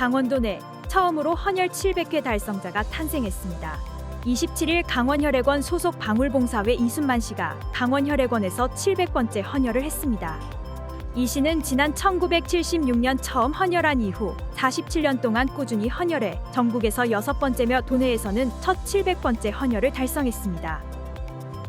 강원도 내 처음으로 헌혈 700회 달성자가 탄생했습니다. 27일 강원혈액원 소속 방울봉사회 이순만 씨가 강원혈액원에서 700번째 헌혈을 했습니다. 이 씨는 지난 1976년 처음 헌혈한 이후 47년 동안 꾸준히 헌혈해 전국에서 여섯 번째며 도내에서는 첫 700번째 헌혈을 달성했습니다.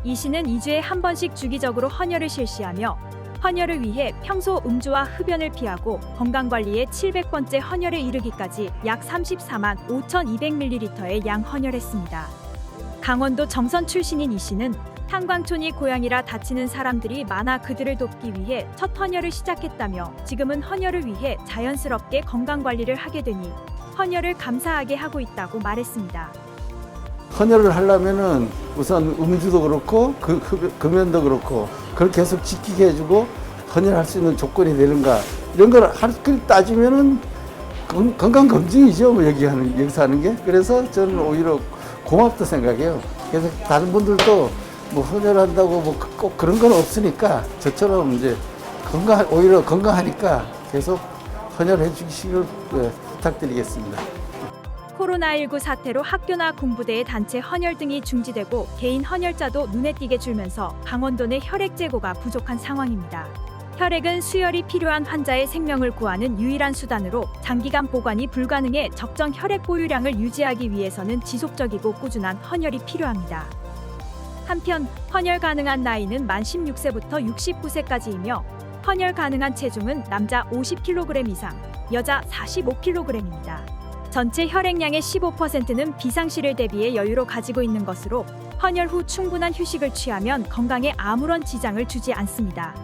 이 씨는 2주에 한 번씩 주기적으로 헌혈을 실시하며 헌혈을 위해 평소 음주와 흡연을 피하고 건강관리에 700번째 헌혈에 이르기까지 약 34만 5,200ml의 양 헌혈했습니다. 강원도 정선 출신인 이 씨는 탄광촌이 고향이라 다치는 사람들이 많아 그들을 돕기 위해 첫 헌혈을 시작했다며 지금은 헌혈을 위해 자연스럽게 건강관리를 하게 되니 헌혈을 감사하게 하고 있다고 말했습니다. 헌혈을 하려면은 우선 음주도 그렇고 그 흡- 금연도 그렇고 그걸 계속 지키게 해주고 헌혈할 수 있는 조건이 되는가 이런 걸할걸 따지면은 건- 건강 검진이죠 뭐 여기 하는 여기서 하는 게 그래서 저는 오히려 고맙다 생각해요. 그래서 다른 분들도 뭐 헌혈한다고 뭐 꼭 그런 건 없으니까 저처럼 이제 건강 오히려 건강하니까 계속 헌혈해 주시길 예, 부탁드리겠습니다. 코로나19 사태로 학교나 공부대의 단체 헌혈 등이 중지되고 개인 헌혈자도 눈에 띄게 줄면서 강원도 내 혈액 재고가 부족한 상황입니다. 혈액은 수혈이 필요한 환자의 생명을 구하는 유일한 수단으로 장기간 보관이 불가능해 적정 혈액 보유량을 유지하기 위해서는 지속적이고 꾸준한 헌혈이 필요합니다. 한편 헌혈 가능한 나이는 만 16세부터 69세까지이며 헌혈 가능한 체중은 남자 50kg 이상, 여자 45kg입니다. 전체 혈액량의 15%는 비상시를 대비해 여유로 가지고 있는 것으로 헌혈 후 충분한 휴식을 취하면 건강에 아무런 지장을 주지 않습니다.